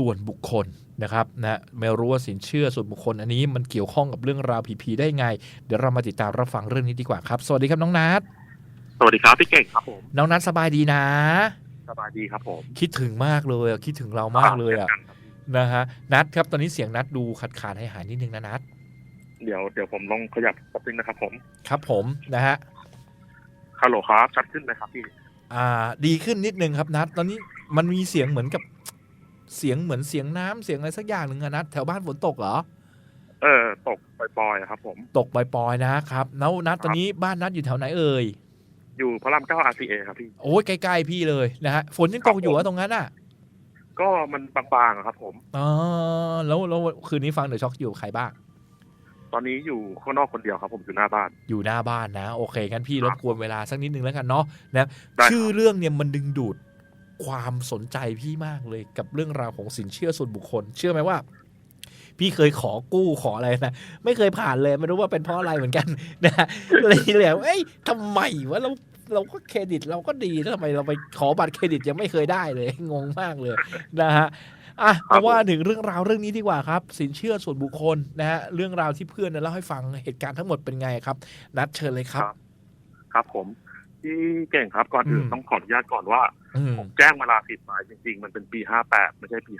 ส่วนบุคคลนะครับนะไม่รู้ว่าสินเชื่อส่วนบุคคล อันนี้มันเกี่ยวข้องกับเรื่องราวผีๆได้ไง เดี๋ยวเรามาติดตามรับฟังเรื่องนี้ดีกว่าครับ สวัสดีครับน้องนัทสวัสดีครับพี่เก่งครับผมน้องนัทสบายดีนะ สบายดีครับผมคิดถึงมากเลยอะคิดถึงเรามากเลยอะช่นกันครับนะฮะนัทครับตอนนี้เสียงนัทดูขาดขาดหายหายนิดนึงนะนัทเดี๋ยวเดี๋ยวผมลองขยับแป๊บนึงนะครับ ผม ครับผมนะฮะฮัลโหลครับชัดขึ้นไหมครับพี่อ่า ดีขึ้นนิดนึงครับนัทตอนนี้มันมีเสียงเหมือนกับ เสียงเหมือนเสียงน้ำเสียงอะไรสักอย่างหนึ่งอะนัทแถวบ้านฝนตกเหรอ เออ ตกปล่อยๆอะครับ ผม ตกปล่อยๆนะครับแล้วนัทตอนนี้บ้านนัทอยู่แถวไหนเอ่ยอยู่พระรามเก้า RCA ครับพี่โอ้ยใกล้ๆพี่เลยนะฮะฝนยังตกอยู่อะตรงนั้นอะก็มันบางๆอะครับ ผมอ๋อแล้วแล้วคืนนี้ฟังเดอะช็อคอยู่กับใครบ้างตอนนี้อยู่ข้างนอกคนเดียวครับผมอยู่หน้าบ้าน อยู่หน้าบ้านนะ โอเคงั้นพี่รครับบกวนเวลาสักนิดนึงแล้วกันเนาะนะได้ครับชื่อเรื่องเนี่ยมันดึงดูด ความสนใจพี่มากเลยกับเรื่องราวของสินเชื่อส่วนบุคคล เชื่อไหมว่า พี่เคยขอกู้ขออะไรนะไม่เคยผ่านเลยไม่รู้ว่าเป็นเพราะอะไรเหมือนกันนะเลยเลยเอ้ยทำไมวะเราเราก็เครดิตเราก็ดีแล้วทำไมเราไปขอบัตรเครดิตยังไม่เคยได้เลย งงมากเลยนะฮะอะครับมาว่าถึงเรื่องราวเรื่องนี้ดีกว่าครับ สินเชื่อส่วนบุคคลนะฮะเรื่องราวที่เพื่อนเล่าให้ฟังเหตุการณ์ทั้งหมดเป็นไงครับ นัดเชิญเลยครับ ครับผม พี่เก่งครับก่อนอื่นอืมต้องขออนุญาตก่อนว่าอืมผมแจ้งเวลาผิดมาจริง ๆ มันเป็นปี58ไม่ใช่ปี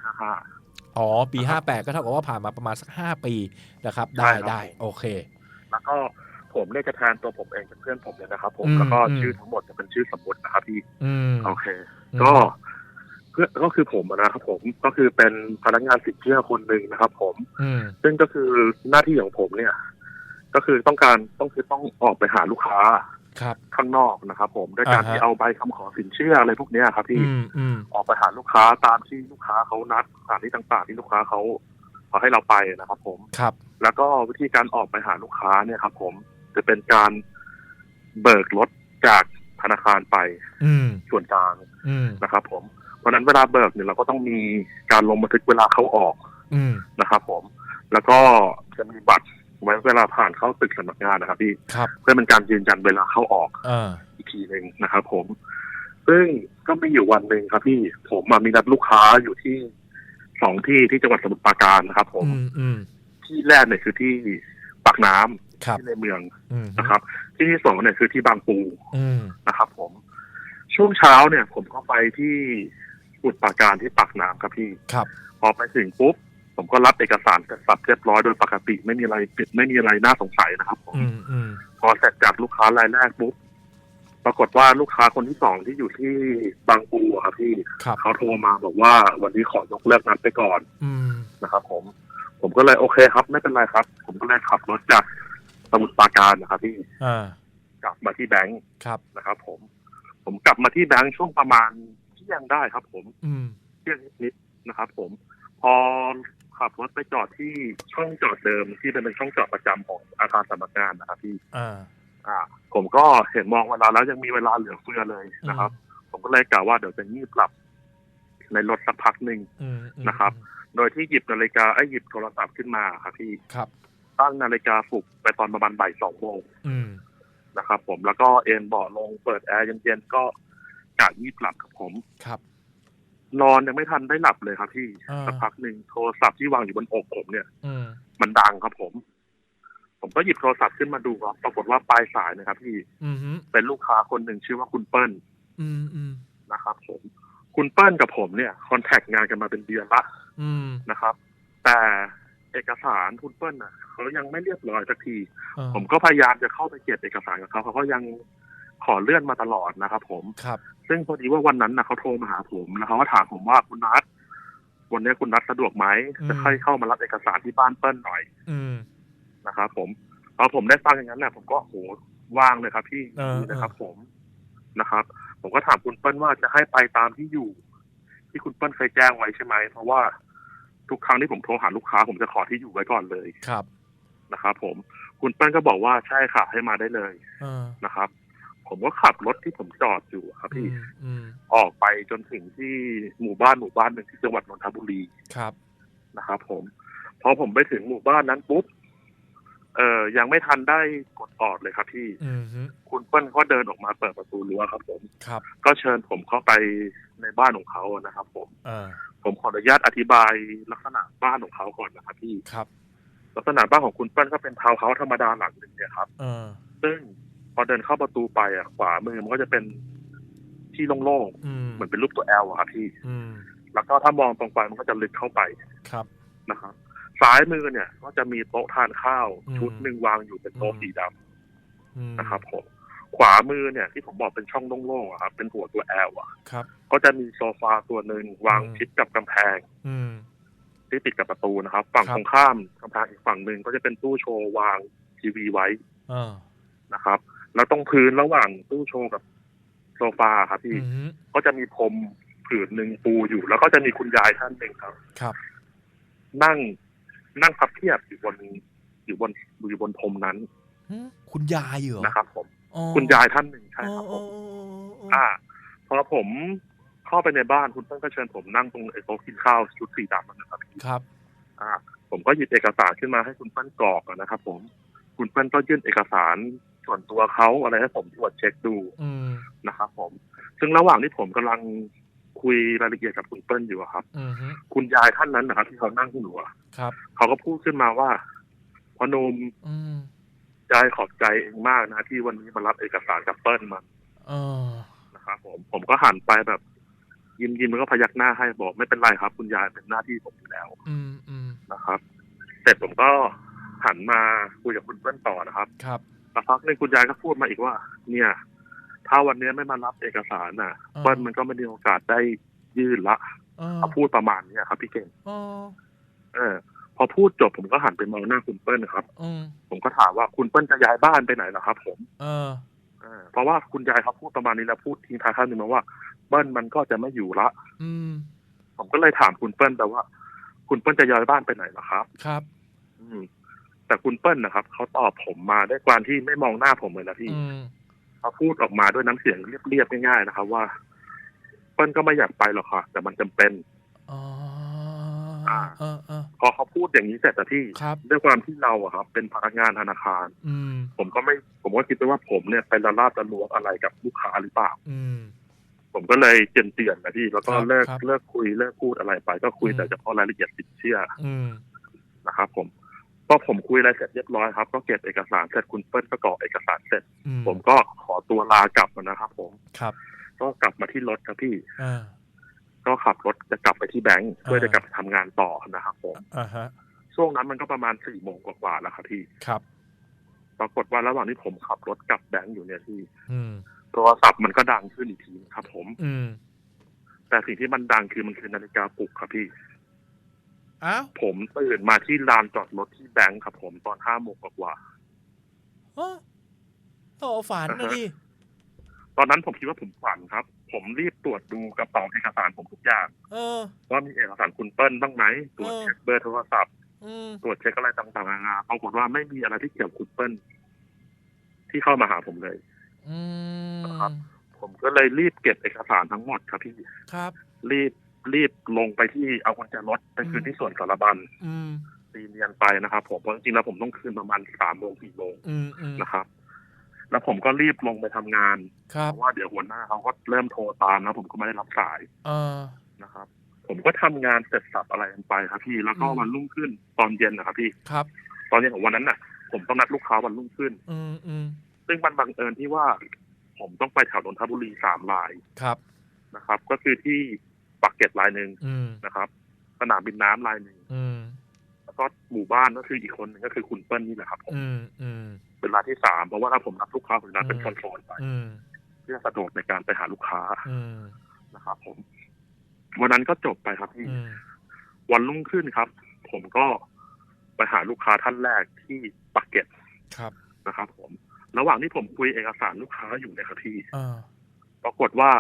55อ๋อ ปี58ก็เท่ากับว่าผ่านมาประมาณสัก5ปีนะครับใช่ได้ครับได้โอเค แล้วก็ผมเนี่ยจะแทนตัวผมเองเป็นเพื่อนผมเลยนะครับผมอืมแล้วก็อืมชื่อทั้งหมดจะเป็นชื่อสมมตินะครับพี่อืมโอเค ก็เพื่อก็คือผมอะนะครับผมก็คือเป็นพนักงานสินเชื่อคนหนึ่งนะครับผมอืมซึ่งก็คือหน้าที่ของผมเนี่ย ก็คือต้องการต้องคือต้องออกไปหาลูกค้า ครับ ข้างนอกนะครับผมด้วยการอ่าฮะ ที่เอาใบคำขอสินเชื่ออะไรพวกเนี้ยครับพี่อืมอืมออกไปหาลูกค้าตามที่ลูกค้าเขานัดสถานที่ต่างๆ ที่ลูกค้าเขาเขาให้เราไปนะครับผม ครับแล้วก็วิธีการออกไปหาลูกค้าเนี่ยครับผมจะเป็นการเบิกรถจากธนาคารไปอืมส่วนกลางอืมนะครับผมเพราะฉะนั้นเวลาเบิกเนี่ยเราก็ต้องมีการลงบันทึกเวลาเขาออก อืมนะครับผมแล้วก็จะมีบัตร ไว้เวลาผ่านเข้าตึกสำนักงานนะครับพี่ครับเพื่อเป็นการยืนยันเวลาเข้าออกอ่าอีกทีหนึ่งนะครับผม ซึ่งก็มีอยู่วันหนึ่งครับ พี่ผมมามีนัดลูกค้าอยู่ที่สองที่ที่จังหวัดสมุทรปราการนะครับ ผมอืมอืมที่แรกเนี่ยคือที่ปากน้ำครับที่ในเมืองอืมนะครับ ที่ที่สองเนี่ยคือที่บางปูอืมนะครับ ผม ช่วงเช้าเนี่ย ผมก็ไปที่สมุทรปราการที่ปากน้ำครับพี่ครับพอไปถึงปุ๊บ ผมก็รับเอกสารเสร็จสับเรียบร้อยโดยปกติไม่มีอะไรผิดไม่มีอะไรน่าสงสัยนะครับผมอืมอืมพอเสร็จจากลูกค้ารายแรกปุ๊บปรากฏว่าลูกค้าคนที่สองที่อยู่ที่บางปูอะครับพี่ครับเขาโทรมาบอกว่าวันนี้ขอยกเลิกนัดไปก่อนอืมนะครับ ผม ผมก็เลยโอเคครับ ไม่เป็นไรครับ ผมก็เลยขับรถจากสมุทรปราการนะครับพี่อ่ากลับมาที่แบงค์ครับนะครับ ผม ผมกลับมาที่แบงค์ช่วงประมาณเที่ยงได้ครับ ผมอืมเที่ยงนิดๆนะครับ ผม พอ ขับรถไปจอดที่ช่องจอดเดิมที่เป็นช่องจอดประจำของอาคารสำนักงานนะครับพี่อ่าอ่า ผมก็เห็นมองเวลาแล้วยังมีเวลาเหลือเฟือเลยนะครับ ผมก็เลยกล่าวว่าเดี๋ยวจะงีบหลับในรถสักพักหนึ่งอืมอืมนะครับ โดยที่หยิบนาฬิกาไอ้ยหยิบโทรศัพท์ขึ้นมาครับพี่ครับ ตั้งนาฬิกาปลุกไปตอนประมาณบ่ายสองโมงอืมนะครับ ผมแล้วก็เอนเบาะลงเปิดแอร์เย็นๆก็กะงีบหลับครับผมครับ นอนยังไม่ทันได้หลับเลยครับพี่อ่าสักพักหนึ่งโทรศัพท์ที่วางอยู่บนอกผมเนี่ยอืมมันดังครับผม ผมก็หยิบโทรศัพท์ขึ้นมาดูครับ ปรากฏว่าปลายสายนะครับ พี่อืมอืมเป็นลูกค้าคนหนึ่งชื่อว่าคุณเปิ้ลอืมอืมนะครับ ผม คุณเปิ้ลกับผมเนี่ยคอนแทคงานกันมาเป็นเดือนละอืมนะครับ แต่เอกสารคุณเปิ้ลน่ะเขายังไม่เรียบร้อยสักทีอ่าผมก็พยายามจะเข้าไปเก็บเอกสารกับเขาเขาก็ยัง ขอเลื่อนมาตลอดนะครับผมครับ ซึ่งพอดีว่าวันนั้นนะเขาโทรมาหาผมแล้วเขาก็ถามผมว่าคุณนัทวันนี้คุณนัทสะดวกไหมจะค่อยเข้ามารับเอกสารที่บ้านเปิ้ลหน่อย อืมนะครับผมพอผมได้ฟังอย่างนั้นแหละผมก็โหว่างเลยครับ พี่เออดีนะครับ ผมนะครับ ผมก็ถามคุณเปิ้ลว่าจะให้ไปตามที่อยู่ ที่คุณเปิ้ลเคยแจ้งไว้ใช่ไหมเพราะว่าทุกครั้งที่ผมโทรหาลูกค้า ผมจะขอที่อยู่ไว้ก่อนเลยครับนะครับ ผมคุณเปิ้ลก็บอกว่าใช่ค่ะให้มาได้เลยอ่านะครับ ผมก็ขับรถที่ผมจอดอยู่ครับอืพี่มอืมออกไปจนถึงที่หมู่บ้านหมู่บ้านหนึ่งที่จังหวัดนนทบุรีครับนะครับผมพอผมไปถึงหมู่บ้านนั้นปุ๊บเอ่อยังไม่ทันได้กดออดเลยครับพี่อืมฮึคุณเปิ้ลก็เดินออกมาเปิดประตูรั้วครับ ผมครับ ก็เชิญผมเข้าไปในบ้านของเขานะครับ ผมอ่าผมขออนุญาตอธิบายลักษณะบ้านของเขาก่อนนะครับพี่ครับ ลักษณะบ้านของคุณเปิ้ลก็เป็นทาวน์เฮาส์ธรรมดาหลังหนึ่งเนี่ยครับเออซึ่งพ อเดินเข้าประตูไปอะขวามือมันก็จะเป็นที่โล่งอืมๆเหมือนเป็นรูปตัวแอลอะครับพี่อืมแล้วก็ถ้ามองตรงไปมันก็จะลึกเข้าไปครับนะครับซ้ายมือเนี่ย ก็จะมีโต๊ะทานข้าวอืมชุดหนึ่งวางอยู่เป็นโต๊ะอืมสีดำอืมนะครับผมขวามือเนี่ยที่ผมบอกเป็นช่องโล่งๆอะครับเป็นหัวตัวแอลอะครับ ก็จะมีโซฟาตัวหนึ่งวางอืมชิดกับกำแพง อืมที่ติดกับประตูนะครับ ฝั่งครับตรงข้ามกำแพงอีกฝั่งหนึ่งก็จะเป็นตู้โชว์วางทีวีไว้เออนะครับ แล้วตรงพื้นระหว่างตู้โชว์กับโซฟาครับพี่อืมก็จะมีพรมผืนหนึ่งปูอยู่ แล้วก็จะมีคุณยายท่านหนึ่งครับ ครับ นั่งนั่งพับเพียบอยู่บนอยู่บนอยู่บนพรมนั้นหึคุณยายเหรอนะครับ ผมอ๋อคุณยายท่านหนึ่งใช่อ๋อครับผอ๋อมอ๋ออ๋ออ่าพอผมเข้าไปในบ้านคุณเปิ้ลก็เชิญผมนั่งตรงไอ้โต๊ะกินข้าวชุดสีดำนั่นนะครับพี่ครับ อ่า ผมก็หยิบเอกสารขึ้นมาให้คุณเปิ้ลกรอกอะนะครับ ผม คุณเปิ้ลก็ยื่นเอกสาร ส่วนตัวเขาอะไรให้ผมตรวจเช็คดูอืมนะครับ ผม ซึ่งระหว่างที่ผมกำลังคุยรายละเอียดกับคุณเปิ้ลอยู่อะครับอืมฮึคุณยายท่านนั้นนะครับ ที่เขานั่งอยู่อะครับเขาก็พูดขึ้นมาว่าพอหนมอืมยายขอบใจเองมากนะที่วันนี้มารับเอกสารกับเปิ้ลมาเออนะครับผมผมก็หันไปแบบ ยิ้มยิ้มแล้วก็พยักหน้าให้บอกไม่เป็นไรครับ คุณยายเป็นหน้าที่ผมอยู่แล้วอืมอืมนะครับเสร็จผมก็หันมาคุยกับคุณเปิ้ลต่อนะครับ ครับ สักพักหนึงคุณยายก็พูดมาอีกว่า เนี่ย ถ้าวันนี้ไม่มารับเอกสารน่ะอ่าเปิ้ลมันก็ไม่มีโอกาสได้ยื่นละเออเขาพูดประมาณเนี้ยครับ พี่เก่งเออเออ พอพูดจบผมก็หันไปมองหน้าคุณเปิ้ลครับอืมผมก็ถามว่าคุณเปิ้ลจะย้ายบ้านไปไหนล่ะครับ ผมเออเออเพราะว่าคุณยายเขาพูดประมาณนี้แล้วพูดทิ้งท้ายท่านหนึ่งมาว่าเปิ้ลมันก็จะไม่อยู่ละอืมผมก็เลยถามคุณเปิ้ลแต่ว่า คุณเปิ้ลจะย้ายบ้านไปไหนล่ะครับ ครับ อืม แต่คุณเปิ้ลนะครับเขาตอบผมมาด้วยการที่ไม่มองหน้าผมเลยนะพี่อืมเขาพูดออกมาด้วยน้ำเสียงเรียบๆง่ายๆนะครับ ว่า เปิ้ลก็ไม่อยากไปหรอกค่ะ แต่มันจำเป็นอ๋ออ่าเออเออพอเขาพูดอย่างนี้เสร็จแต่ที่ครับด้วยความที่เราอะครับ เป็นพนักงานธนาคาร อืมผมก็ไม่ ผมก็คิดไปว่าผมเนี่ยไปละลาบละลวงอะไรกับลูกค้าหรือเปล่า อืมผมก็เลยเตือนๆนะพี่แล้วก็ครับเลิกครับเลิกคุยเลิกพูดอะไรไป ก็คุยอืมแต่เฉพาะรายละเอียดสินเชื่ออืมนะครับผม พอผมคุยอะไรเสร็จเรียบร้อยครับ ก็เก็บเอกสารเสร็จคุณเปิ้ลก็กรอกเอกสารเสร็จอืมผมก็ขอตัวลากลับนะครับผมครับ ก็กลับมาที่รถครับพี่อ่าก็ขับรถจะกลับไปที่แบงค์เพื่ออ่าจะกลับไปทำงานต่อนะครับผมอ่าฮะช่วงนั้นมันก็ประมาณสี่โมงกว่าๆแล้วครับพี่ครับ ปรากฏว่าระหว่างที่ผมขับรถกลับแบงค์อยู่เนี่ยพี่อืมโทรศัพท์มันก็ดังขึ้นอีกทีครับ ผม อืมแต่สิ่งที่มันดังคือมันคือนาฬิกาปลุกครับพี่ อ้าวผมตื่นมาที่ลานจอดรถที่แบงค์ครับผมตอนห้าโมงกว่าอ๋อต่อฝันนะดิๆตอนนั้นผมคิดว่าผมฝันครับ ผมรีบตรวจดูกระเป๋าเอกสารผมทุกอย่างเออว่ามีเอกสารคุณเปิ้ลบ้างไหมตรวจเออเช็คเบอร์โทรศัพท์อืมตรวจเช็คอะไรต่างๆนานาปรากฏว่าไม่มีอะไรที่เกี่ยวกับคุณเปิ้ลที่เข้ามาหาผมเลยอืมครับ ผมก็เลยรีบเก็บเอกสารทั้งหมดครับพี่ครับ รีบ รีบลงไปที่เอากุญแจรถไปคืนที่ส่วนสารบัญอืมตีเนียนไปนะครับ ผมเพราะจริงๆแล้วผมต้องคืนประมาณสามโมงสี่โมงอืมอืมนะครับ แล้วผมก็รีบลงไปทำงานครับเพราะว่าเดี๋ยวหัวหน้าเขาก็เริ่มโทรตามแล้วผมก็ไม่ได้รับสายเออนะครับ ผมก็ทำงานเสร็จสับอะไรกันไปครับพี่แล้วก็อืมวันรุ่งขึ้นตอนเย็นนะครับ พี่ครับ ตอนเย็นของวันนั้นน่ะ ผมต้องนัดลูกค้าวันรุ่งขึ้น อืมอืมซึ่งมันบังเอิญที่ว่า ผมต้องไปแถวนนทบุรีสามรายครับนะครับ ก็คือที่ ปักเกร็ดรายหนึ่งอืมนะครับ สนามบินน้ำรายหนึ่งอืมแล้วก็หมู่บ้านก็คืออีกคนหนึ่งก็คือคุณเปิ้ลนี่แหละครับผมอืมอืมเป็นรายที่สามเพราะว่าถ้าผมนัดลูกค้าผมนัดเป็นอืมโซนๆไปอืมเพื่อสะดวกในการไปหาลูกค้าอืมนะครับผม วันนั้นก็จบไปครับพี่อืมวันรุ่งขึ้นครับ ผมก็ไปหาลูกค้าท่านแรกที่ปักเกร็ดครับนะครับ ผม ระหว่างที่ผมคุยเอกสารลูกค้าอยู่เนี่ยครับพี่เออปรากฏว่า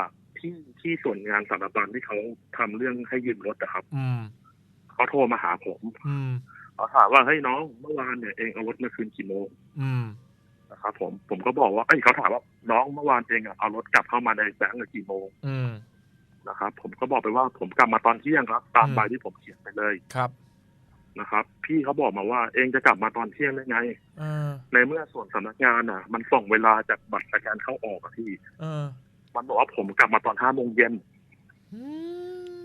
ที่ที่ส่วนงานสารบัญที่เขาทำเรื่องให้ยืมรถนะครับ อืมเขาโทรมาหาผม อืมเขาถามว่าเฮ้ยน้องเมื่อวานเนี่ยเองเอารถมาคืนกี่โมงอืมนะครับผมผมก็บอกว่าเอ้ยเขาถามว่าน้องเมื่อวานเองอะเอารถกลับเข้ามาในแบงก์อะกี่โมงอืมนะครับผมก็บอกไปว่าผมกลับมาตอนเที่ยงครับ ตามอืมใบที่ผมเขียนไปเลยครับนะครับ พี่เขาบอกมาว่าเองจะกลับมาตอนเที่ยงได้ไงเออในเมื่อส่วนสำนักงานอะ มันส่งเวลาจากบัตรการเข้าออกอะพี่เออ มันบอกว่าผมกลับมาตอนห้าโมงเย็นอื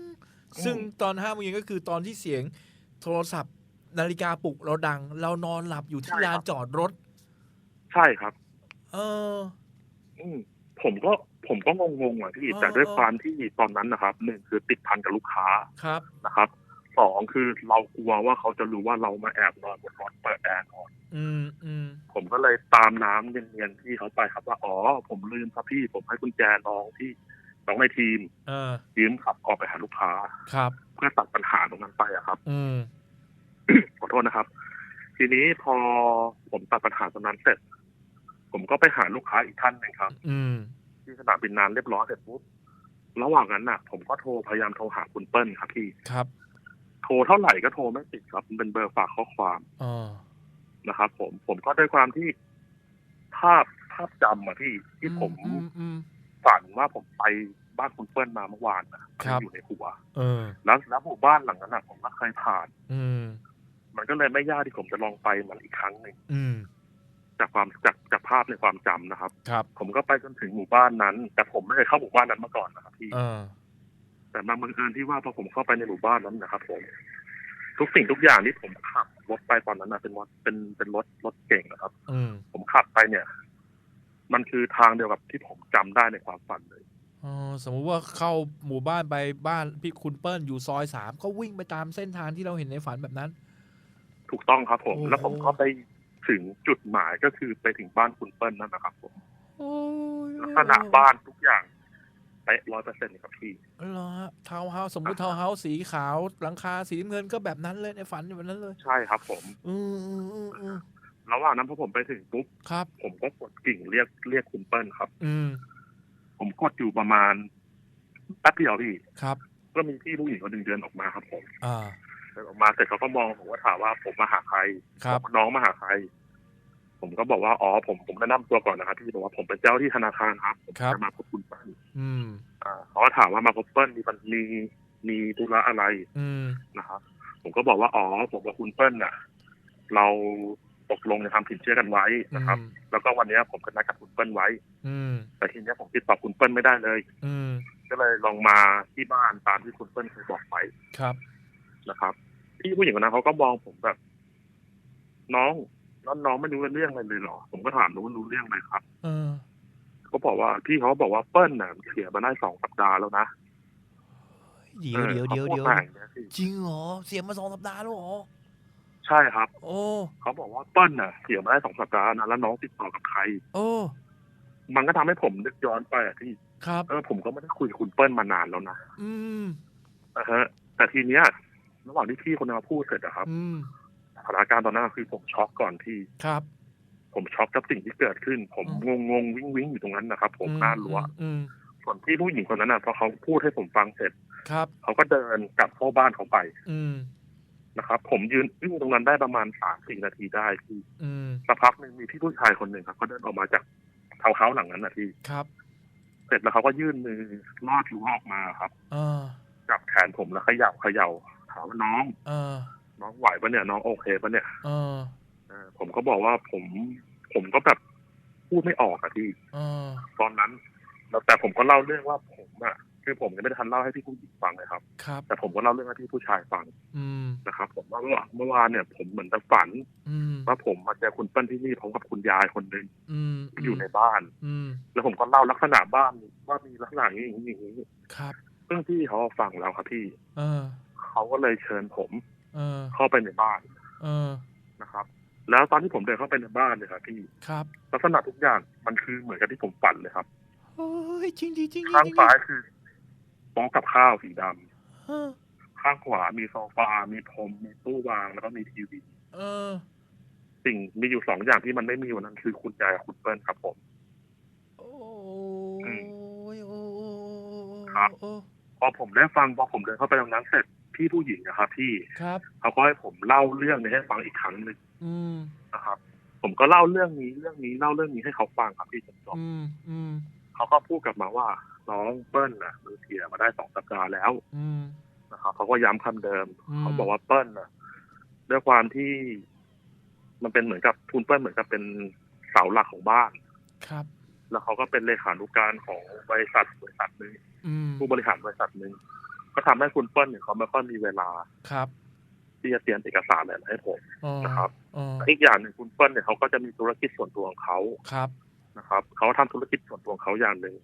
มซึ่งตอนห้าโมงเย็นก็คือตอนที่เสียงโทรศัพท์ นาฬิกาปลุกเราดัง เรานอนหลับอยู่ที่ใช่ครับลานจอดรถ ใช่ครับ เออ อืมผมก็ผมก็งงๆอะพี่เออแต่ด้วยเออความที่ตอนนั้นนะครับหนึ่งคือติดพันกับลูกค้าครับนะครับ สองคือเรากลัวว่าเขาจะรู้ว่าเรามาแอบนอนบนรถเปิดแอร์นอนอืมอืมผมก็เลยตามน้ำเนียนๆพี่เขาไปครับว่าอ๋อผมลืมครับพี่ผมให้กุญแจน้องที่น้องในทีม เออ ยืมขับออกไปหาลูกค้า ครับ เพื่อตัดปัญหาตรงนั้นไปอะครับ อืมขอโทษนะครับ ทีนี้พอผมตัดปัญหาตรงนั้นเสร็จ ผมก็ไปหาลูกค้าอีกท่านหนึ่งครับ อืมที่สนามบินนานเรียบร้อยเสร็จปุ๊บระหว่างนั้นน่ะ ผมก็โทรพยายามโทรหาคุณเปิ้ลครับพี่ ครับ โทรเท่าไหร่ก็โทรไม่ติดครับ มันเป็นเบอร์ฝากข้อความอ๋อนะครับผมผมก็ด้วยความที่ภาพภาพจำอะที่ที่ผมอืมอืมฝันว่าผมไปบ้านคุณเปิ้ลมาเมื่อวานนะครับอยู่ในหัวเออแล้วแล้วหมู่บ้านหลังนั้นน่ะผมก็เคยผ่าน อืมมันก็เลยไม่ยากที่ผมจะลองไปมันอีกครั้งหนึ่งอืมจากความจากจากภาพในความจำนะครับ ครับ ผมก็ไปจนถึงหมู่บ้านนั้น แต่ผมไม่เคยเข้าหมู่บ้านนั้นมาก่อนนะครับพี่เออ แต่มาบังเอิญที่ว่าพอผมเข้าไปในหมู่บ้านนั้นนะครับผม ทุกสิ่งทุกอย่างที่ผมขับรถไปตอนนั้นนะเป็นรถเป็นเป็นรถรถเก่งนะครับอืมผมขับไปเนี่ย มันคือทางเดียวกับที่ผมจำได้ในความฝันเลยอ๋อสมมุติว่าเข้าหมู่บ้านไปบ้านพี่คุณเปิ้ลอยู่ซอยสามก็วิ่งไปตามเส้นทางที่เราเห็นในฝันแบบนั้น ถูกต้องครับผมโอ้โหแล้วผมก็ไปถึงจุดหมายก็คือไปถึงบ้านคุณเปิ้ลนั่นนะครับผมโอ้ยลักษณะบ้านทุกอย่าง เป๊ะร้อยเปอร์เซ็นต์ครับพี่เหรอฮะทาวน์เฮาส์สมมติทาวน์เฮาส์สีขาว หลังคาสีน้ำเงินก็แบบนั้นเลยในฝันแบบนั้นเลย ใช่ครับ ผมอืมอืมอืมอืมระหว่างนั้นพอผมไปถึงปุ๊บครับ ผมก็กดกิ่งเรียกเรียกคุณเปิ้ลครับ อืมผมกดอยู่ประมาณแป๊บเดียวพี่ ครับ ก็มีพี่ผู้หญิงคนหนึ่งเดินออกมาครับ ผมอ่า เดินออกมาเสร็จเขาก็มองผมก็ถามว่าผมมาหาใครครับ น้องมาหาใคร ผมก็บอกว่าอ๋อผมผมแนะนำตัวก่อนนะครับพี่บอกว่าผมเป็นเจ้าที่ธนาคารครับผมครับจะมาพบคุณเปิ้ลอืมอ่าเขาก็ถามว่ามาพบเปิ้ลมีปัญมีมีธุระอะไรอืมนะครับผมก็บอกว่าอ๋อผมกับคุณเปิ้ลน่ะ เราตกลงในทำสินเชื่อกันไว้นะครับ แล้วก็วันเนี้ยผมก็นัดกับคุณเปิ้ลไว้อืมแต่ทีเนี้ยผมติดต่อคุณเปิ้ลไม่ได้เลยอืมก็เลยลองมาที่บ้านตามที่คุณเปิ้ลเคยบอกไปครับนะครับพี่ผู้หญิงคนนั้นเขาก็มองผมแบบ น้อง น้องน้องไม่รู้เรื่องอะไรเลยเหรอ ผมก็ถามรู้ว่ารู้เรื่องอะไรครับเออเขาบอกว่าพี่เขาบอกว่าเปิ้ลน่ะเสียมาได้สองสัปดาห์แล้วนะเดี๋ยวเดี๋ยวเดี๋ยวออเดี๋ยวขาพูมาอย่างเงี้ยสิจริงเหรอเสียมาสองสัปดาห์แล้วเหรอใช่ครับ โอ้เขาบอกว่าเปิ้ลน่ะเสียมาได้สองสัปดาห์นะแล้วน้องติดต่อกับใคร โอ้มันก็ทำให้ผมนึกย้อนไปอะที่ครับเออผมก็ไม่ได้คุยกับคุณเปิ้ลมานานแล้วนะอืมนะฮะ แต่ทีเนี้ยระหว่างที่พี่คนนั้นมาพูดเสร็จอะครับ อืม สถานการณ์ตอนนั้นคือผมช็อกก่อนที่ครับ ผมช็อกกับสิ่งที่เกิดขึ้น ผมอืงมงงๆวิ่งวิ่งอยู่ตรงนั้นนะครับ ผมหน้ารั้วอืมส่วนพี่ผู้หญิงคนนั้นน่ะพอเขาพูดให้ผมฟังเสร็จ ครับ เขาก็เดินกลับเข้าบ้านเขาไป อืมนะครับ ผมยืนอึ้งตรงนั้นได้ประมาณสามสี่นาทีได้พี่อืมสักพักหนึ่งมีพี่ผู้ชายคนหนึ่งครับเขาเดินออกมาจากเทาวน์เฮาส์หลังนั้นนะพี่ครับ เสร็จแล้วเขาก็ยื่นมือลอดรั้วออกมาครับเออจับแขนผมแล้วเขย่าเขย่าถามว่าน้อง เออ น้องไหวปะเนี่ยน้องโอเคปะเนี่ยเออเออผมก็บอกว่าผมผมก็แบบพูดไม่ออกอะพี่เออตอนนั้นแล้วแต่ผมก็เล่าเรื่องว่าผมอะคือผมยังไม่ได้ทันเล่าให้พี่ผู้หญิงฟังเลยครับ ครับ แต่ผมก็เล่าเรื่องให้พี่ผู้ชายฟังอืมนะครับ ผมว่าเมื่อวานเนี่ย ผมเหมือนจะฝันอืมว่าผมมาเจอคุณเปิ้ลที่นี่พร้อมกับคุณยายคนหนึ่งอืมที่อยู่ในบ้านอืมแล้วผมก็เล่าลักษณะบ้านว่ามีลักษณะอย่างนี้อย่างนี้อย่างนี้ครับซึ่งพี่เขาฟังแล้วครับพี่เออเขาก็เลยเชิญผม เออเข้าไปในบ้านเออนะครับ แล้วตอนที่ผมเดินเข้าไปในบ้านเนี่ยครับพี่ครับลักษณะทุกอย่างมันคือเหมือนกับที่ผมฝันเลยครับเฮ้ยจริงดิจริงดิข้างจริงดิซ้ายคือโต๊ะกับข้าวสีดำเออข้างขวามีโซฟา มีพรมมีตู้วางแล้วก็มีทีวีเออสิ่งมีอยู่สองอย่างที่มันไม่มีวันนั้นคือคุณยายกับคุณเปิ้ลครับผมโอ้อืยโอ้ครับโอ้พอผมได้ฟังพอผมเดินเข้าไปตรงนั้นเสร็จ พี่ผู้หญิงนะครับพี่ครับเขาก็ให้ผมเล่าเรื่องนี้ให้ฟังอีกครั้งหนึ่งอืมนะครับ ผมก็เล่าเรื่องนี้เรื่องนี้เล่าเรื่องนี้ให้เขาฟังครับพี่จนจบอืมอืมเขาก็พูดกลับมาว่าน้องเปิ้ลน่ะมันเสียมาได้สองสัปดาห์แล้วอืมนะครับเขาก็ย้ำคำเดิมอืมเขาบอกว่าเปิ้ลน่ะด้วยความที่มันเป็นเหมือนกับทุนเปิ้ลเหมือนกับเป็นเสาหลักของบ้านครับ แล้วเขาก็เป็นเลขานุการของบริษัทบริษัทหนึ่งอืมผู้บริหารบริษัทหนึ่ง ก็ทำให้คุณเปิ้ลเนี่ยเขาไม่ค่อยมีเวลาครับที่จะเตรียมเอกสารอะไรมาให้ผมอ๋อนะครับอ๋ออีกอย่างหนึ่งคุณเปิ้ลเนี่ยเขาก็จะมีธุรกิจส่วนตัวของเขาครับนะครับเขาทำธุรกิจส่วนตัวของเขาอย่างหนึ่ง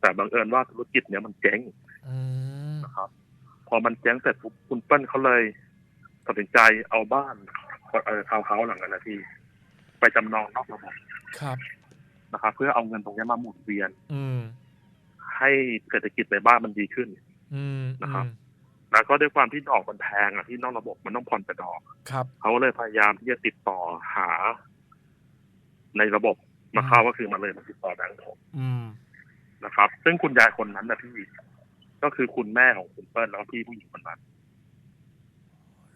แต่บังเอิญว่าธุรกิจเนี้ยมันเจ๊งอืมนะครับ พอมันเจ๊งเสร็จปุ๊บคุณเปิ้ลเขาเลยตัดสินใจเอาบ้านเออทาวน์เฮาส์หลังนั้นนะพี่ไปจำนองนอกระบบครับนะครับ เพื่อเอาเงินตรงเนี้ยมาหมุนเวียน อืมให้เศรษฐกิจในบ้านมันดีขึ้นอืม นะครับอืมแล้วก็ด้วยความที่ดอกมันแพงอะที่นอกระบบมันต้องผ่อนแต่ดอกครับเขาเลยพยายามที่จะติดต่อหา ในระบบมาเข้าก็คือมาเลยมาติดต่อแบงก์ผมอืมนะครับ ซึ่งคุณยายคนนั้นนะพี่ก็คือคุณแม่ของคุณเปิ้ลแล้วก็พี่ผู้หญิงคนนั้น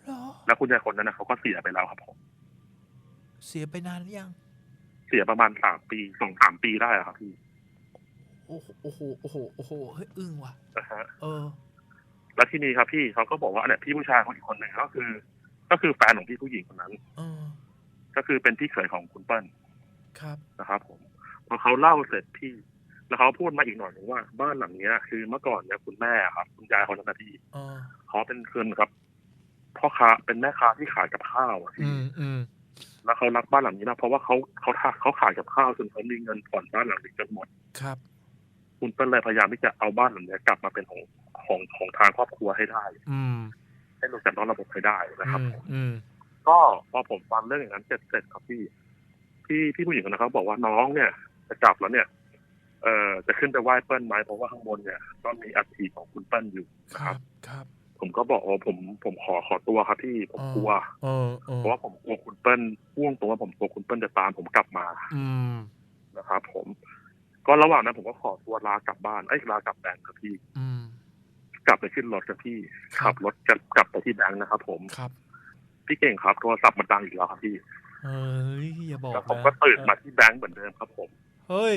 เหรอแล้วคุณยายคนนั้นนะเขาก็เสียไปแล้วครับผม เสียไปนานหรือยัง เสียประมาณสามปีสองสามปีได้อะครับพี่ โอ้โหโอ้โหโอ้โหโอ้โหเฮ้ยอึ้งว่ะนะฮะเออ แล้วทีนี้ครับพี่เขาก็บอกว่าเนี่ยพี่ผู้ชายคนอีกคนหนึ่งก็คือ ก็คือแฟนของพี่ผู้หญิงคนนั้นเออก็คือเป็นพี่เขยของคุณเปิ้ลครับนะครับผมพอเขาเล่าเสร็จพี่ แล้วเขาพูดมาอีกหน่อยหนึ่งว่า บ้านหลังเนี้ย คือเมื่อก่อนเนี่ยคุณแม่ครับ คุณยายคนนั้นนะพี่เออเขาเป็นคืนครับพ่อค้าเป็นแม่ค้าที่ขายกับข้าวอะอืพี่มอืมแล้วเขารักบ้านหลังนี้นะเพราะว่าเขาเขาทาเขาขายกับข้าวจนเขามีเงินผ่อนบ้านหลังนี้จนหมด ครับ คุณเปิ้ลเลยพยายามที่จะเอาบ้านหลังเนี้ยกลับมาเป็นของของของทางครอบครัวให้ได้ อืมให้หลุดจากนอกระบบให้ได้นะครับอืมอืมก็พอผมฟังเรื่องอย่างนั้นเสร็จเสร็จครับพี่พี่พี่ผู้หญิงคนนั้นเขาบอกว่าน้องเนี่ยจะกลับแล้วเนี่ย เอ่อจะขึ้นไปไหว้เปิ้ลไหมเพราะว่าข้างบนเนี่ยก็มีอัฐิของคุณเปิ้ลอยู่คนะครัรับบครับ ผมก็บอกว่าผมผมขอขอตัวครับพี่ผมกลัวเออเออเพราะว่าผมกลัวคุณเปิ้ลพ่วงตัวผมกลัวคุณเปิ้ลจะตามผมกลับมาอืมนะครับ ผม ก็ระหว่างนั้นผมก็ขอตัวลากลับบ้านไอ้ยลากลับแบงค์ครับพี่อืมกลับไปขึ้นรถครับพี่ครับขับรถจะกลับไปที่แบงค์นะครับผมครับ พี่เก่งครับโทรศัพท์มันดังอีกแล้วครับพี่เฮ้ยอย่าบอกแล้วผมนะก็ตื่นมาที่แบงค์เหมือนเดิมครับผมเฮ้ย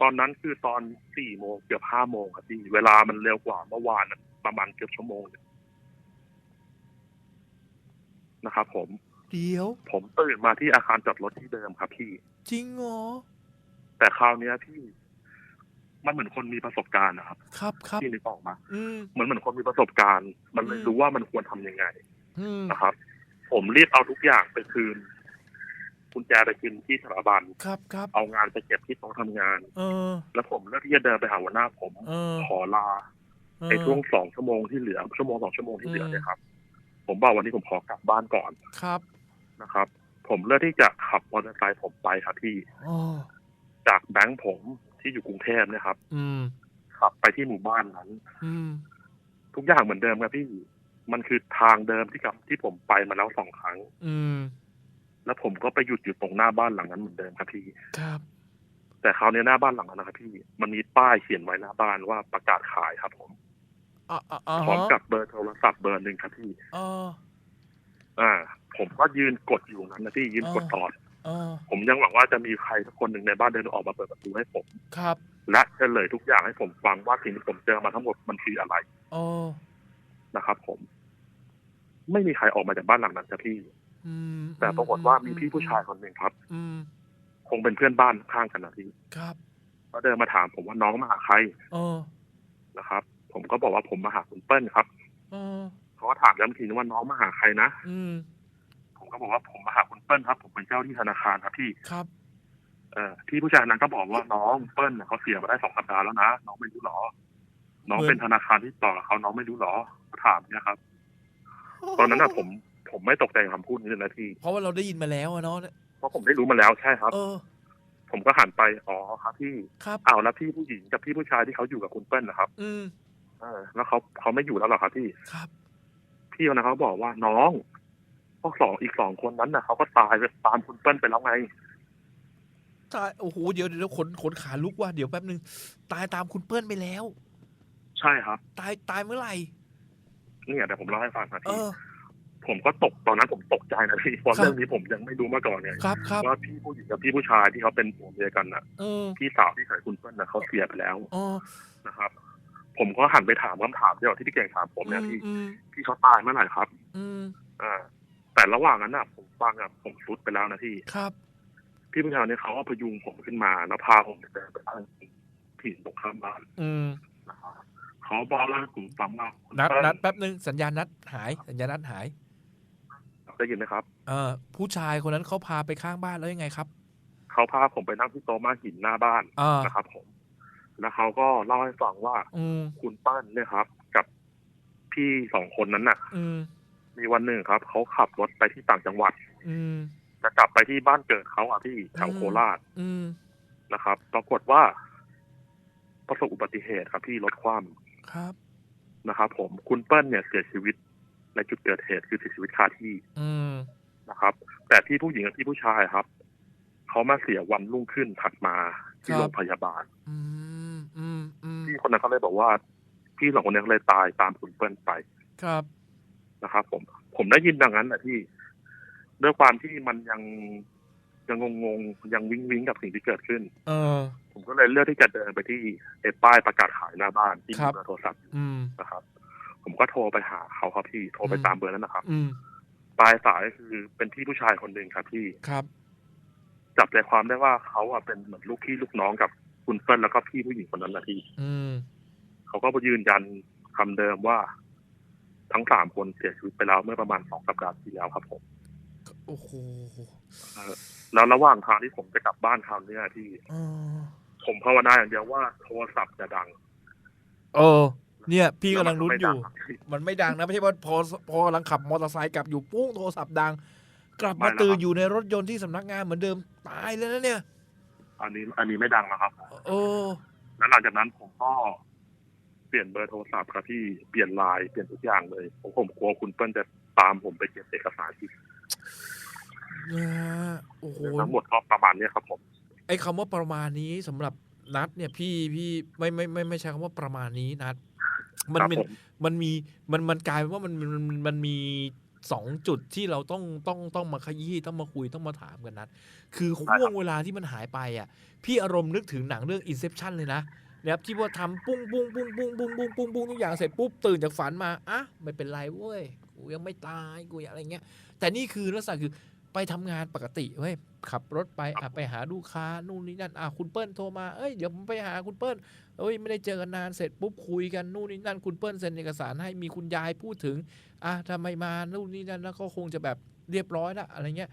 ตอนนั้นคือตอนสี่โมงเกือบห้าโมงครับพี่เวลามันเร็วกว่าเมื่อวานนะประมาณเกือบชั่วโมงหนึ่งนะครับผมเดี๋ยว ผมตื่นมาที่อาคารจอดรถที่เดิมครับพี่ จริงเหรอ แต่คราวเนี้ยพี่มันเหมือนคนมีประสบการณ์นะครับครับครับที่นึกออกมาอืม เหมือนเหมือนคนมีประสบการณ์ มันเลยอืม รู้ว่ามันควรทำยังไงอืมนะครับ ผมรีบเอาทุกอย่างไปคืนกุญแจไปคืนที่สถาบัน ครับครับเอางานไปเก็บที่โต๊ะทำงาน เออ แล้วผมเลือกที่จะเดินไปหาหัวหน้าผมเออขอลาเออ ในช่วงสองชั่วโมงที่เหลือชั่วโมงสองชั่วโมงที่เหลืออืมเนี่ยครับ ผมบอกวันนี้ผมขอกลับบ้านก่อนครับนะครับ ผมเลือกที่จะขับมอเตอร์ไซค์ผมไปครับพี่ อ๋อ จากแบงค์ผมที่อยู่กรุงเทพเนะครับ อืมขับไปที่หมู่บ้านนั้น อืมทุกอย่างเหมือนเดิมครับพี่มันคือทางเดิมที่กับที่ผมไปมาแล้วสองครั้ง อืมแล้วผมก็ไปหยุดอยู่ตรงหน้าบ้านหลังนั้นเหมือนเดิมครับพี่ ครับ แต่คราวนี้หน้าบ้านหลังนั้นนะครับพี่มันมีป้ายเขียนไว้หน้าบ้านว่าประกาศขายครับผมอ่าอ่าอ่าพร้อมกับเบอร์โทรศัพท์เบอร์หนึ่งครับพี่เอออ่า ผมก็ยืนกดอยู่นั้นนะพี่ยืนกดอ่าตอดเออ ผมยังหวังว่าจะมีใครสักคนหนึ่งในบ้านเดินออกมาเปิดประตูให้ผมครับ และเฉลยทุกอย่างให้ผมฟังว่าสิ่งที่ผมเจอมาทั้งหมดมันคืออะไรเออนะครับ ผม ไม่มีใครออกมาจากบ้านหลังนั้นครับพี่อืมแต่ปรากฏว่ามีพี่ผู้ชายคนหนึ่งครับอืมคงเป็นเพื่อนบ้านข้างกันนะพี่ครับ ก็เดินมาถามผมว่าน้องมาหาใครเออนะครับ ผมก็บอกว่าผมมาหาคุณเปิ้ลครับเออเขาก็ถามย้ำทีนึงว่าน้องมาหาใครนะอืม ผมก็บอกว่าผมมาหาคุณเปิ้ลครับ ผมเป็นเจ้าที่ธนาคารครับพี่ครับ เออพี่ผู้ชายนั้นก็บอกว่าน้องเปิ้ลเนี่ยเขาเสียมาได้สองสัปดาห์แล้วนะน้องไม่รู้หรอ น้องเป็นธนาคารที่ต่อกับเขาน้องไม่รู้หรอถามเนี่ยครับ ตอนนั้นอะผมผมไม่ตกใจกับคำพูดนี้เลยนะพี่เพราะว่าเราได้ยินมาแล้วอะเนาะเพราะผมได้รู้มาแล้วใช่ครับ เออ ผมก็หันไปอ๋อครับพี่ครับอ้าวแล้วพี่ผู้หญิงกับพี่ผู้ชายที่เขาอยู่กับคุณเปิ้ลนะครับ อืมเออแล้วเขาเขาไม่อยู่แล้วเหรอครับพี่ครับ พี่คนนั้นเขาบอกว่าน้อง พวกสองอีกสองคนนั้นน่ะเขาก็ตายไปตามคุณเปิ้ลไปแล้วไง ตายโอ้โหเดี๋ยวเดี๋ยวขนขนขาลุกว่ะเดี๋ยวแป๊บนึงตายตามคุณเปิ้ลไปแล้ว ใช่ครับ ตายตายเมื่อไหร่เนี่ยเดี๋ยวผมเล่าให้ฟังนะเอพี่อ ผมก็ตกตอนนั้นผมตกใจนะพี่เพราะครับ เรื่องนี้ผมยังไม่รู้มาก่อนไงครับครับว่าพี่ผู้หญิงกับพี่ผู้ชายที่เขาเป็นผัวเมียกันน่ะเออพี่สาวที่เคยคุณเปิ้ลน่ะเขาเสียไปแล้วอ๋อนะครับ ผมก็หันไปถามคำถามเดียวที่พี่เก่งถามผมเนี่ยพี่อืมพี่เขาตายเมื่อไหร่ครับ อืมอ่า แต่ระหว่างนั้นน่ะผมฟังอะผมซุดไปแล้วนะพี่ครับ พี่ผู้ชายเนี่ยเขาก็พยุงผมขึ้นมาแล้วพาผมไปเดินไปทางผินตรงข้ามบ้าน อืมนะครับเขาบอกเล่าให้ผมฟังว่าคุณนัดเปิ้ลนัดแป๊บนึงสัญญาณนัดหาย สัญญาณนัดหายได้ยินไหมครับ เออผู้ชายคนนั้นเขาพาไปข้างบ้านแล้วยังไงครับเขาพาผมไปนั่งที่โต๊ะม้าหินหน้าบ้านอ่านะครับ ผม แล้วเขาก็เล่าให้ฟังว่า อืมคุณเปิ้ลเนี่ยครับ กับพี่สองคนนั้นน่ะอื มมีวันหนึ่งครับเขาขับรถไปที่ต่างจังหวัด อืมจะกลับไปที่บ้านเกิดเขาอะที่แถวอืมโคราชอืมนะครับ ปรากฏว่า ประสบอุบัติเหตุครับพี่รถคว่ครับำนะครับผมคุณเปิ้ลเนี่ยเสียชีวิตในจุดเกิดเหตุคือเสียชีวิตคาที่ อืมนะครับ แต่ที่ผู้หญิงกับที่ผู้ชายครับเขามาเสียวันรุ่งขึ้นถัดมาที่ครับโรงพยาบาล อืมอืมอืมพี่คนนั้นเขาเลยบอกว่า พี่สองคนนี้ก็เลยตายตามคุณเปิ้ลไป ครับ นะครับผมผมได้ยินดังนั้นแหละพี่ด้วยความที่มันยังยังงงๆยังวิ้งวิ้งกับสิ่งที่เกิดขึ้น เออ ผมก็เลยเลือกที่จะเดินไปที่ไอ้ป้ายประกาศขายหน้าบ้านที่ครัมีบเบอร์โทรศัพท์อยู่อืมนะครับ ผมก็โทรไปหาเขาครับพี่โทรไปอืมตามเบอร์นั้นนะครับอืมปลายสายคือเป็นพี่ผู้ชายคนหนึ่งครับพี่ครับ จับใจความได้ว่าเขาอะเป็นเหมือนลูกพี่ลูกน้องกับคุณเปิ้ลแล้วก็พี่ผู้หญิงคนนั้นนะพี่อืมเขาก็ยืนยันคำเดิมว่า ทั้งสามคนเสียชีวิตไปแล้วเมื่อประมาณสองสัปดาห์ที่แล้วครับผมโอ้โหแล้วระหว่างทางที่ผมจะกลับบ้านคราวเนี้ยที่เออผมภาวนาอย่างเดียวว่าโทรศัพท์จะดัง เออ เนี่ย พี่กำลังลุ้นอยู่แล้วมันก็ไม่ดังครับพี่มันไม่ดังนะไม่ใช่ว่าพอพอกำลังขับมอเตอร์ไซค์กลับอยู่ปุ้งโทรศัพท์ดัง กลับไม่มาหรอกตื่นครับอยู่ในรถยนต์ที่สำนักงานเหมือนเดิมตายเลยนะเนี่ย อันนี้ อันนี้ไม่ดังนะครับ เออแล้วหลังจากนั้นผมก็ เปลี่ยนเบอร์โทรศัพท์ครับพี่เปลี่ยนไลน์เปลี่ยนทุกอย่างเลยผมผมกลัวคุณเปิ้ลจะตามผมไปเก็บเอกสารที่นะโอ้โหทั้งหมดก็ประมาณเนี้ยครับผมไอ้คำว่าประมาณนี้สำหรับนัดเนี่ยพี่พี่ไม่ไม่ไม่ไม่ใช่คำว่าประมาณนี้นัดมันครับเป็นผมมันมีมันมันกลายเป็นว่ามันมันมันมันมีสองจุดที่เราต้องต้องต้องมาขยี้ต้องมาคุยต้องมาถามกันนัดคือห่วงเวลาที่มันหายไปอะ พี่อารมณ์นึกถึงหนังเรื่อง Inception เลยนะ นะครับที่ว่าทำปุ้งปุ้งปุ้งปุ้งปุ้งปุ้งปุ้งปุ้งทุกอย่างเสร็จปุ๊บตื่นจากฝันมาอะไม่เป็นไรเว้ยกูยังไม่ตายกูยังอะไรเงี้ย แต่นี่คือลักษณะคือไปทำงานปกติเว้ยขับรถไปอะไปหาลูกค้านู่นนี่นั่นอะคุณเปิ้ลโทรมาเอ้ยเดี๋ยวผมไปหาคุณเปิ้ลเอ้ยไม่ได้เจอกันนานเสร็จปุ๊บคุยกันนู่นนี่นั่นคุณเปิ้ลเซ็นเอกสารให้มีคุณยายพูดถึงอะทำไมมานู่นนี่นั่นแล้วก็คงจะแบบเรียบร้อยละอะไรเงี้ย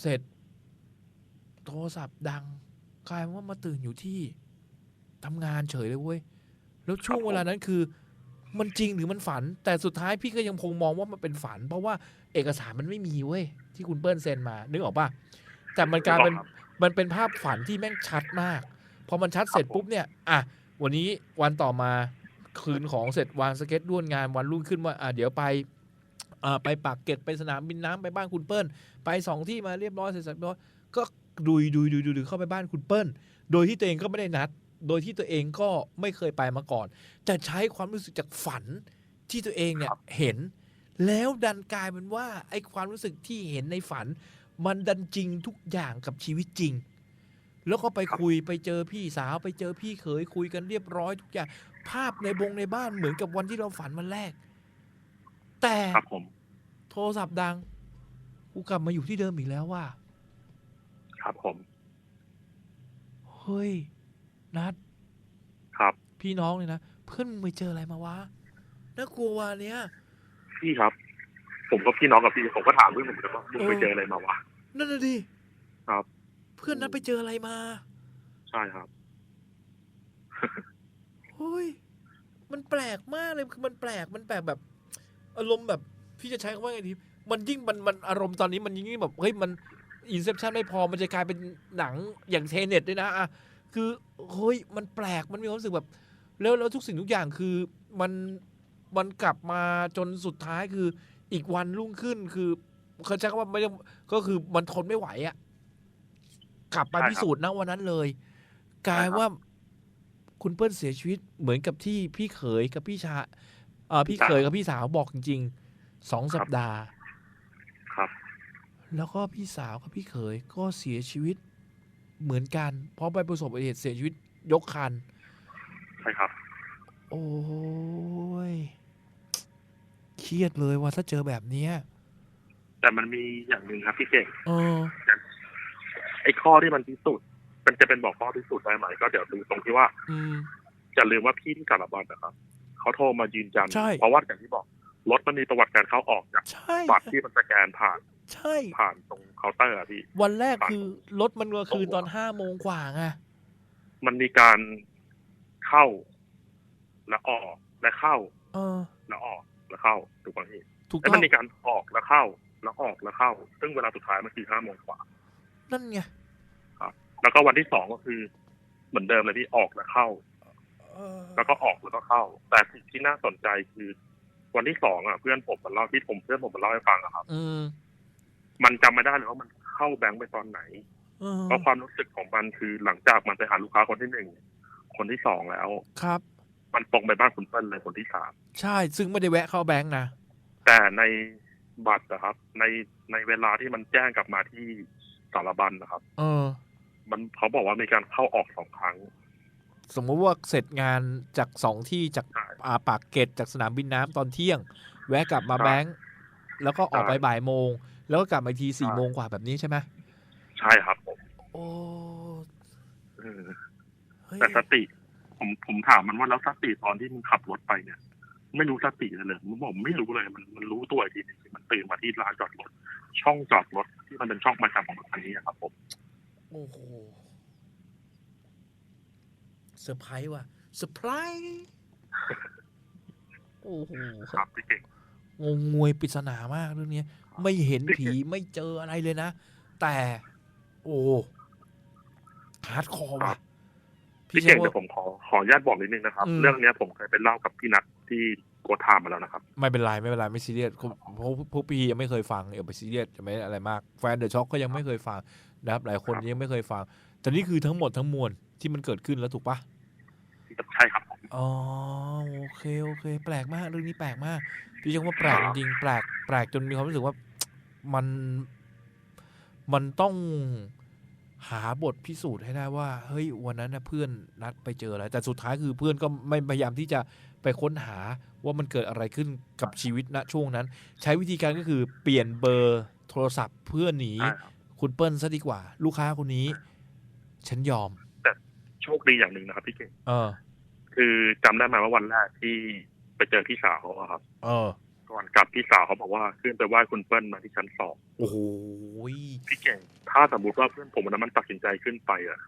เสร็จ โทรศัพท์ดังกลายว่ามาตื่นอยู่ที่ ทำงานเฉยเลยเว้ยแล้วช่วงเวลานั้นคือมันจริงหรือมันฝัน แต่สุดท้ายพี่ก็ยังคงมองว่ามันเป็นฝัน เพราะว่าเอกสารมันไม่มีเว้ยที่คุณเปิ้ลเซ็นมา นึกออกปะแต่มันกลายเป็นครับมันเป็นภาพฝันที่แม่งชัดมากพอมันชัดเสร็จปุ๊บเนี่ยอะวันนี้วันต่อมาคืนของเสร็จวางสเก็ตด้วนงานวันรุ่งขึ้นว่าอะเดี๋ยวไปอ่าไปปากเกร็ดไปสนามบินน้ำไปบ้านคุณเปิ้ลไปสองที่มาเรียบร้อยเสร็จสับร้อยก็ดุยดุยดุยดุยดุยเข้าไปบ้านคุณเปิ้ลโดยที่ตัวเองก็ไม่ได้นัด โดยที่ตัวเองก็ไม่เคยไปมาก่อน จะใช้ความรู้สึกจากฝันที่ตัวเองเนี่ยเห็น แล้วดันกลายเป็นว่าไอ้ความรู้สึกที่เห็นในฝัน มันดันจริงทุกอย่างกับชีวิตจริง แล้วก็ไปคุยไปเจอพี่สาวไปเจอพี่เขยคุยกันเรียบร้อยทุกอย่าง ภาพในบงในบ้านเหมือนกับวันที่เราฝันวันแรก แต่ครับผมโทรศัพท์ดังกูกลับมาอยู่ที่เดิมอีกแล้วว่า ครับผม เฮ้ย นัดครับ พี่น้องเลยนะ เพื่อนมึงไปเจออะไรมาวะน่ากลัววันเนี้ยพี่ครับ ผมก็พี่น้องกับพี่ผมก็ถามเพื่อนผมเลยว่ามึงไปเออเจออะไรมาวะนั่นน่ะดิครับ เพื่อนนัดไปเจออะไรมา ใช่ครับเฮ้ยมันแปลกมากเลยคือมันแปลกมันแปลกแบบ อารมณ์แบบพี่จะใช้คำว่าไงดีมันยิ่งมันมันอารมณ์ตอนนี้มันยิ่งแบบเฮ้ยมันอินเซ t ชันไม่พอมันจะกลายเป็นหนังอย่างเทเน็ตด้วยนะอะ คือเฮ้ยมันแปลกมันมีความรู้สึกแบบ แล้วแล้วทุกสิ่งทุกอย่างคือมันมันกลับมาจนสุดท้ายคืออีกวันรุ่งขึ้นคือเขาใช้คำว่าไม่ได้ก็คือมันทนไม่ไหวอะกลับไปใช่ครับพิสูจน์ณวันนั้นเลย กลายใช่ครับว่าคุณเปิ้ลเสียชีวิตเหมือนกับที่พี่เขยกับพี่ชาเอ่อพี่พี่สาวเขยกับพี่สาวบอกจริงๆสองครับสัปดาห์ ครับ แล้วก็พี่สาวกับพี่เขยก็เสียชีวิต เหมือนกัน เพราะไปประสบอุบัติเหตุเสียชีวิตยกคัน ใช่ครับ โอ้ยเครียดเลยว่าถ้าเจอแบบเนี้ยแต่มันมีอย่างหนึ่งครับพี่เก่งเออไอ้ข้อที่มันพิสูจน์มันจะเป็นบอกข้อพิสูจน์ได้ไหมก็เดี๋ยวดูตรงที่ว่า อืมอย่าลืมว่าพี่ที่สารบัญนะครับเขาโทรมายืนยัน ใช่ เพราะว่าอย่างที่บอก รถมันมีประวัติการเข้าออกจากใช่บัตรที่มันสแกนผ่านใช่ผ่านตรงเคาน์เตอร์อะพี่ วันแรกคือรถมันก็คือตอนห้าโมงกว่าไงมันมีการเข้า และออกและเข้าเออแล้วออกแล้วเข้าถูกป่ะพี่ถูกแล้วต้อมันงมีการออกแล้วเข้า แล้วออกแล้วเข้า ซึ่งเวลาสุดท้ายมันคือห้าโมงกว่า นั่นไงแล้วก็วันที่สองก็คือ เหมือนเดิมเลยพี่ออกแล้วเข้าเออแล้วก็ออกแล้วก็เข้า แต่สิ่งที่น่าสนใจคือ วันที่สองอะเพื่อนผมมันเล่าที่ผมเพื่อนผมมันเล่าให้ฟังอะครับอืมมันจำไม่ได้เลยว่ามันเข้าแบงค์ไปตอนไหนเออเพราะความรู้สึกของมันคือหลังจากมันไปหาลูกค้าคนที่หนึ่งคนที่สองแล้วครับ มันตรงไปบ้านคุณเปิ้ลเลยคนที่สามใช่ ซึ่งไม่ได้แวะเข้าแบงค์นะแต่ในบัตรนะครับ ในในเวลาที่มันแจ้งกลับมาที่สารบัญนะครับ เออ มันเขาบอกว่ามีการเข้าออกสองครั้ง สมมติว่าเสร็จงานจากสองที่จากใช่อาปากเกร็ดจากสนามบินน้ำตอนเที่ยง แวะกลับมาใช่แบงค์แล้วก็ออกไปใช่บ่ายโมง แล้วก็กลับมาอีกทีสี่ใช่โมงกว่าแบบนี้ใช่ไหมใช่ครับผมโอ้เออเฮ้ยแต่สติ ผมผมถามมันว่าแล้วสติตอนที่มึงขับรถไปเนี่ย ไม่รู้สติเลยเลยมันบอกไม่รู้เลย มันมันรู้ตัวอีกทีหนึงคือมันตื่นมาที่ลานจอดรถช่องจอดรถที่มันเป็นช่องประจำของรถคันนี้ครับผม โอ้โห เซอร์ไพรส์ว่ะเซอร์ไพรส์โอ้โหครับพี่เก่งงงงวยปริศนามากเรื่องนี้ไม่เห็นผีไม่เจออะไรเลยนะ แต่ โอ้ฮาร์ดคอร์ว่ะพี่ใช้เก่งว่าเดี๋ยวผมขอขออนุญาตบอกนิดนึงนะครับอืมเรื่องเนี้ยผมเคยไปเล่ากับพี่นัทที่โกธามมาแล้วนะครับ ไม่เป็นไรไม่เป็นไรไม่ซีเรียสเพราะพวกพี่ยังไม่เคยฟังอย่าไปซีเรียสจะไม่อะไรมาก แฟนเดอะช็อคก็ยังไม่เคยฟังนะครับหลายคนครับยังไม่เคยฟังแต่นี่คือทั้งหมดทั้งมวล ที่มันเกิดขึ้นแล้วถูกปะใช่ครับผมอ๋อโอเคโอเค แปลกมากเรื่องนี้แปลกมาก พี่ยังว่าแปลกจริงๆแปลกแปลกจนมีความรู้สึกว่ามันมันต้องหาบทพิสูจน์ให้ได้ว่า เฮ้ยวันนั้นนะเพื่อนนัดไปเจออะไรแต่สุดท้ายคือเพื่อนก็ไม่พยายามที่จะไปค้นหาว่ามันเกิดอะไรขึ้นกับชีวิตณช่วงนั้น ใช้วิธีการก็คือเปลี่ยนเบอร์โทรศัพท์เพื่อหนีใช่ครับคุณเปิ้ลซะดีกว่า ลูกค้าคนนี้ ฉันยอม โชคดีอย่างหนึ่งนะครับพี่เก่งเออ คือจำได้ไหมว่าวันแรกที่ไปเจอพี่สาวเขาอะครับ เออ ก่อนกลับพี่สาวเขาบอกว่าขึ้นไปไหว้คุณเปิ้ลมาที่ชั้นสองโอ้โหพี่เก่ง ถ้าสมมติว่าเพื่อนผมวันนั้นมันตัดสินใจขึ้นไปอะ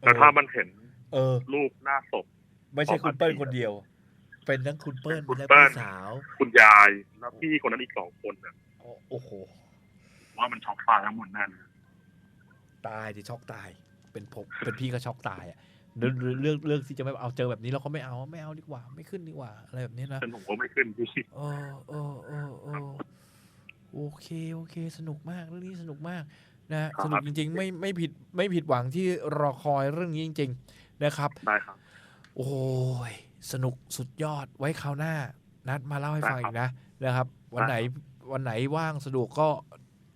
แล้วถ้ามันเห็น เออรูปหน้าศพไม่ใช่คุณเปิ้ลคนเดียว เป็นทั้งคุณเปิ้ลคุณและเปิ้พี่ลสาว คุณยายแล้วพี่คนนั้นอีกสองคนน่ะโอ้โหว่ามันช็อกฟ้าทั้งหมดแน่เลยตายดิช็อกตาย เป็นผมเป็นพี่ก็ช็อกตายอะเรื่องเรื่องเรื่องที่จะไม่เอาเจอแบบนี้เราก็ไม่เอาไม่เอาดีกว่า ไม่ขึ้นดีกว่า อะไรแบบนี้นะเป็นผมก็ไม่ขึ้นพี่เออเออเออเออโอเคโอเค สนุกมากเรื่องนี้สนุกมากนะสนุกจริง ๆ ไม่ไม่ผิดไม่ผิดหวังที่รอคอยเรื่องนี้จริง ๆ นะครับได้ครับ โอ้ยสนุกสุดยอดไว้คราวหน้า นัดมาเล่าให้ฟังได้อีครับกนะนะครับ วันไหนได้ควันไหนว่างสะดวกก็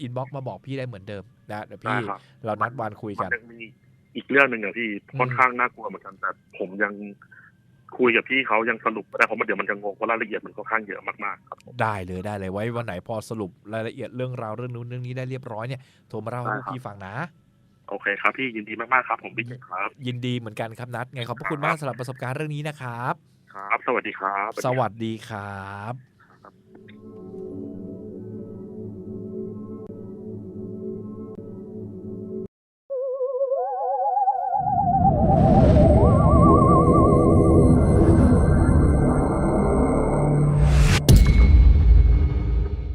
อินบ็อกมาบอกพี่ได้เหมือนเดิมนะเดี๋ยวได้พี่ครับเรานัดวันคุยมักันนยังมี อีกเรื่องหนึ่งอะพี่ค่อนข้างน่ากลัวเหมือนกันแต่ผมยังคุยกับพี่เขายังสรุปไม่ได้เพราะมันเดี๋ยวมันจะงงเพราะรายละเอียดมันค่อนข้างเยอะมากๆครับผมได้เลยได้เลยไว้วันไหนพอสรุปรายละเอียดเรื่องราวเรื่องนู้นเรื่องนี้ได้เรียบร้อยเนี่ยโทรมาเล่าให้ได้พวกครับพี่ฟังนะ โอเคครับพี่ยินดีมากๆครับ ผมพี่เก่งครับ ยินดีเหมือนกันครับนัดไงขอบพระคุณครับมากสำหรับประสบการณ์เรื่องนี้นะครับ ครับ สวัสดีครับ สวัสดีครับ